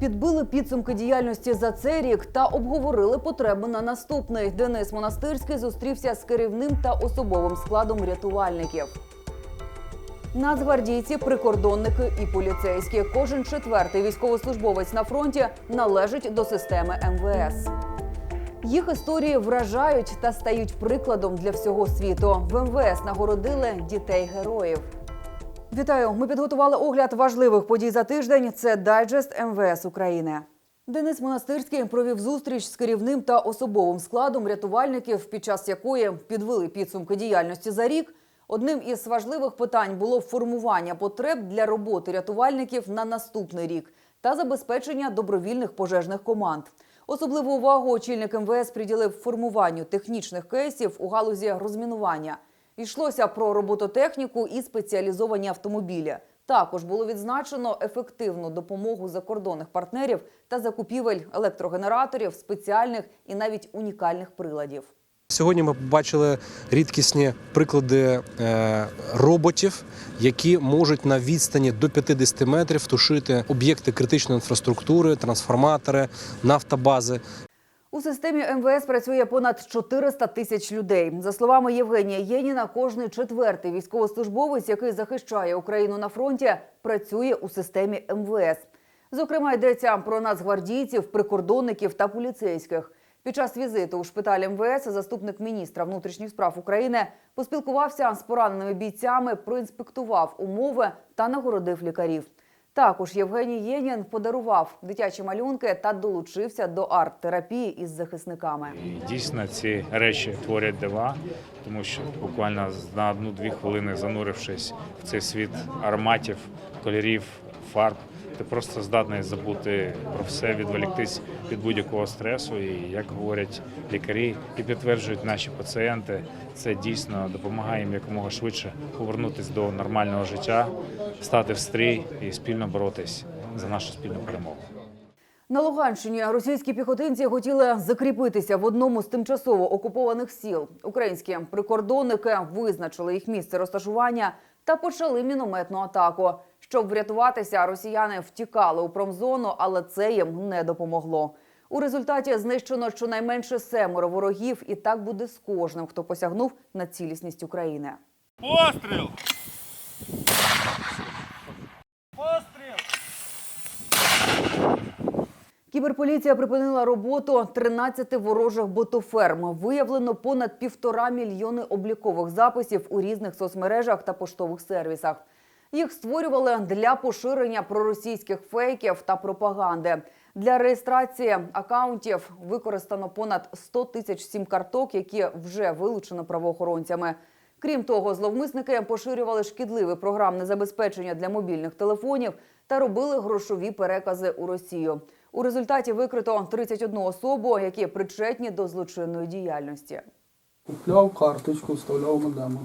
підбили підсумки діяльності за цей рік та обговорили потреби на наступний. Денис Монастирський зустрівся з керівним та особовим складом рятувальників. Нацгвардійці, прикордонники і поліцейські. Кожен четвертий військовослужбовець на фронті належить до системи МВС. Їх історії вражають та стають прикладом для всього світу. В МВС нагородили дітей героїв. Вітаю! Ми підготували огляд важливих подій за тиждень. Це дайджест МВС України. Денис Монастирський провів зустріч з керівним та особовим складом рятувальників, під час якої підвели підсумки діяльності за рік. Одним із важливих питань було формування потреб для роботи рятувальників на наступний рік та забезпечення добровільних пожежних команд. Особливу увагу очільник МВС приділив формуванню технічних кейсів у галузі розмінування. Йшлося про робототехніку і спеціалізовані автомобілі. Також було відзначено ефективну допомогу закордонних партнерів та закупівель електрогенераторів, спеціальних і навіть унікальних приладів. Сьогодні ми побачили рідкісні приклади е, роботів, які можуть на відстані до 50 метрів тушити об'єкти критичної інфраструктури, трансформатори, нафтобази. У системі МВС працює понад 400 тисяч людей. За словами Євгенія Єніна, кожний четвертий військовослужбовець, який захищає Україну на фронті, працює у системі МВС. Зокрема, йдеться про нацгвардійців, прикордонників та поліцейських. Під час візиту у шпиталь МВС заступник міністра внутрішніх справ України поспілкувався з пораненими бійцями, проінспектував умови та нагородив лікарів. Також Євгеній Єнін подарував дитячі малюнки та долучився до арт-терапії із захисниками. Дійсно ці речі творять дива, тому що буквально на одну-дві хвилини занурившись в цей світ ароматів, кольорів, фарб, ти просто здатний забути про все, відволіктись від будь-якого стресу. І як говорять лікарі і підтверджують наші пацієнти, це дійсно допомагає їм якомога швидше повернутися до нормального життя, стати в стрій і спільно боротись за нашу спільну перемогу. На Луганщині російські піхотинці хотіли закріпитися в одному з тимчасово окупованих сіл. Українські прикордонники визначили їх місце розташування та почали мінометну атаку. Щоб врятуватися, росіяни втікали у промзону, але це їм не допомогло. У результаті знищено щонайменше семеро ворогів, і так буде з кожним, хто посягнув на цілісність України. Постріл! Кіберполіція припинила роботу 13 ворожих ботоферм. Виявлено понад півтора мільйони облікових записів у різних соцмережах та поштових сервісах. Їх створювали для поширення проросійських фейків та пропаганди. Для реєстрації акаунтів використано понад 100 тисяч сім-карток, які вже вилучено правоохоронцями. Крім того, зловмисники поширювали шкідливе програмне забезпечення для мобільних телефонів та робили грошові перекази у Росію. У результаті викрито 31 особу, які причетні до злочинної діяльності. Купляв карточку, вставляв модему.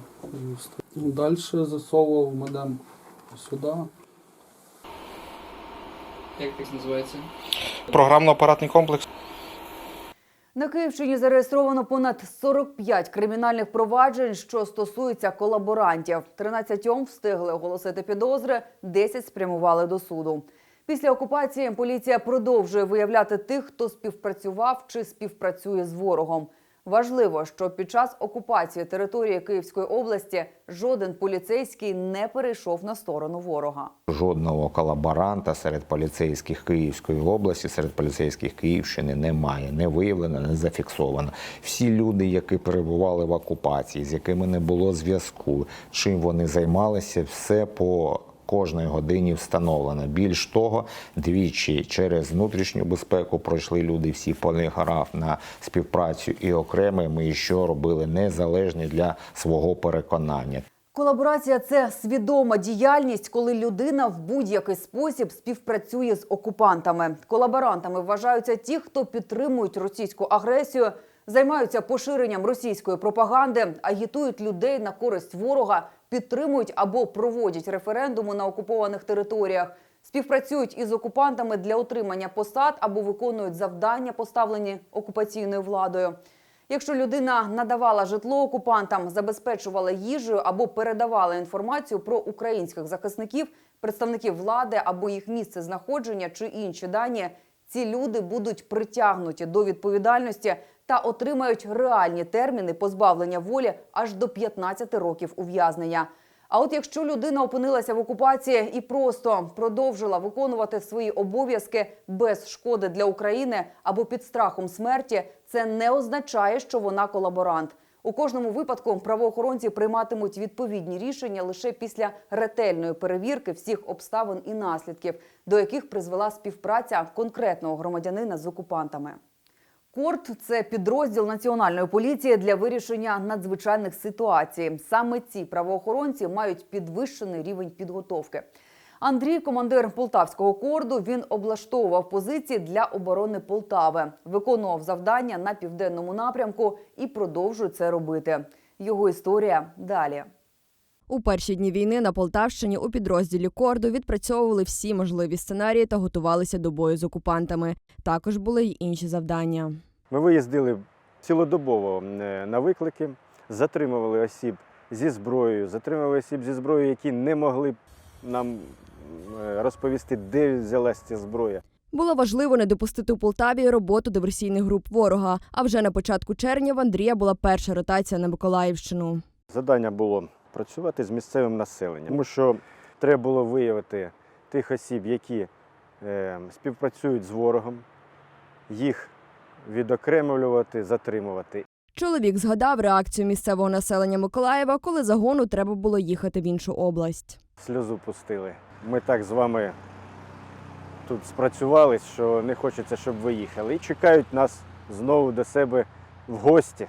Далі засовував модем сюди. Як так називається? Програмно-апаратний комплекс. На Київщині зареєстровано понад 45 кримінальних проваджень, що стосуються колаборантів. 13 встигли оголосити підозри, 10 спрямували до суду. Після окупації поліція продовжує виявляти тих, хто співпрацював чи співпрацює з ворогом. Важливо, що під час окупації території Київської області жоден поліцейський не перейшов на сторону ворога. Жодного колаборанта серед поліцейських Київської області, серед поліцейських Київщини немає, не виявлено, не зафіксовано. Всі люди, які перебували в окупації, з якими не було зв'язку, чим вони займалися, все по кожної годині встановлено. Більш того, двічі через внутрішню безпеку пройшли люди всі поліграф на співпрацю і окремо ми що робили незалежні для свого переконання. Колаборація це свідома діяльність, коли людина в будь-який спосіб співпрацює з окупантами. Колаборантами вважаються ті, хто підтримують російську агресію, займаються поширенням російської пропаганди, агітують людей на користь ворога, підтримують або проводять референдуми на окупованих територіях, співпрацюють із окупантами для отримання посад або виконують завдання, поставлені окупаційною владою. Якщо людина надавала житло окупантам, забезпечувала їжею або передавала інформацію про українських захисників, представників влади або їх місце знаходження чи інші дані, ці люди будуть притягнуті до відповідальності та отримають реальні терміни позбавлення волі аж до 15 років ув'язнення. А от якщо людина опинилася в окупації і просто продовжила виконувати свої обов'язки без шкоди для України або під страхом смерті, це не означає, що вона колаборант. У кожному випадку правоохоронці прийматимуть відповідні рішення лише після ретельної перевірки всіх обставин і наслідків, до яких призвела співпраця конкретного громадянина з окупантами. Корт це підрозділ національної поліції для вирішення надзвичайних ситуацій. Саме ці правоохоронці мають підвищений рівень підготовки. Андрій, командир полтавського корду, він облаштовував позиції для оборони Полтави, виконував завдання на південному напрямку і продовжує це робити. Його історія далі. У перші дні війни на Полтавщині у підрозділі Корду відпрацьовували всі можливі сценарії та готувалися до бою з окупантами. Також були й інші завдання. Ми виїздили цілодобово е, на виклики, затримували осіб зі зброєю, затримували осіб зі зброєю, які не могли нам е, розповісти, де взялася ця зброя. Було важливо не допустити у Полтаві роботу диверсійних груп ворога. А вже на початку червня в Андрія була перша ротація на Миколаївщину. Завдання було працювати з місцевим населенням, тому що треба було виявити тих осіб, які е, співпрацюють з ворогом, їх відокремлювати, затримувати. Чоловік згадав реакцію місцевого населення Миколаєва, коли загону треба було їхати в іншу область. Сльозу пустили. Ми так з вами тут спрацювали, що не хочеться, щоб ви їхали. І чекають нас знову до себе в гості.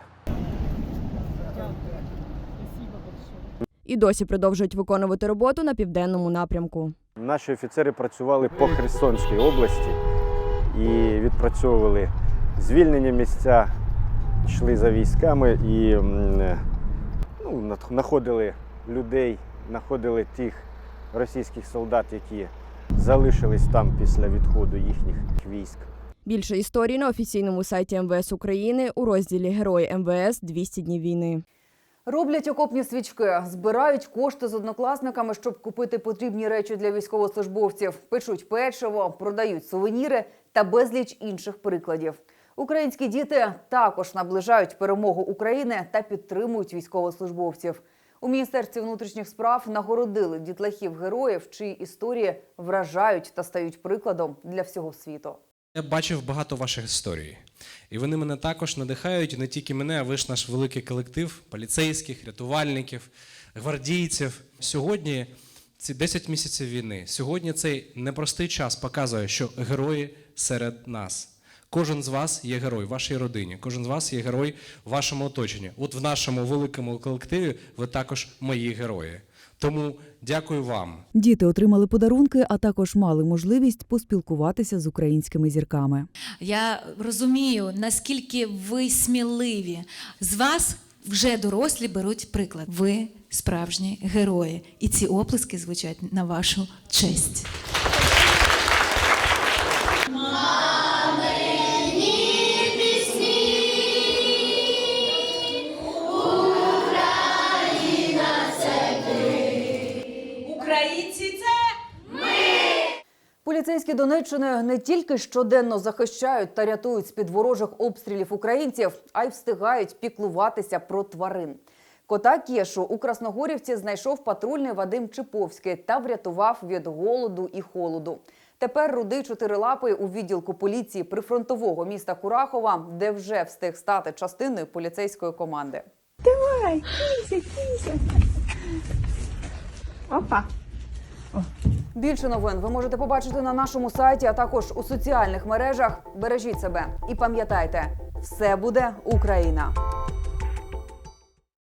І досі продовжують виконувати роботу на південному напрямку. Наші офіцери працювали по Херсонській області і відпрацьовували звільнення місця, йшли за військами і ну, знаходили людей, знаходили тих російських солдат, які залишились там після відходу їхніх військ. Більше історій на офіційному сайті МВС України у розділі Герої МВС 200 днів війни. Роблять окопні свічки, збирають кошти з однокласниками, щоб купити потрібні речі для військовослужбовців, печуть печиво, продають сувеніри та безліч інших прикладів. Українські діти також наближають перемогу України та підтримують військовослужбовців. У міністерстві внутрішніх справ нагородили дітлахів героїв, чиї історії вражають та стають прикладом для всього світу. Я бачив багато ваших історій, і вони мене також надихають, не тільки мене, а ви ж наш великий колектив поліцейських, рятувальників, гвардійців. Сьогодні ці 10 місяців війни. Сьогодні цей непростий час показує, що герої серед нас. Кожен з вас є герой в вашій родині, кожен з вас є герой в вашому оточенні. От в нашому великому колективі ви також мої герої. Тому дякую вам. Діти отримали подарунки, а також мали можливість поспілкуватися з українськими зірками. Я розумію, наскільки ви сміливі. З вас вже дорослі беруть приклад. Ви справжні герої, і ці оплески звучать на вашу честь. Поліцейські Донеччини не тільки щоденно захищають та рятують з-під ворожих обстрілів українців, а й встигають піклуватися про тварин. Кота Кешу у Красногорівці знайшов патрульний Вадим Чиповський та врятував від голоду і холоду. Тепер рудий чотирилапий у відділку поліції прифронтового міста Курахова, де вже встиг стати частиною поліцейської команди. Давай, кися, кися. Опа. Більше новин ви можете побачити на нашому сайті, а також у соціальних мережах. Бережіть себе і пам'ятайте, все буде Україна.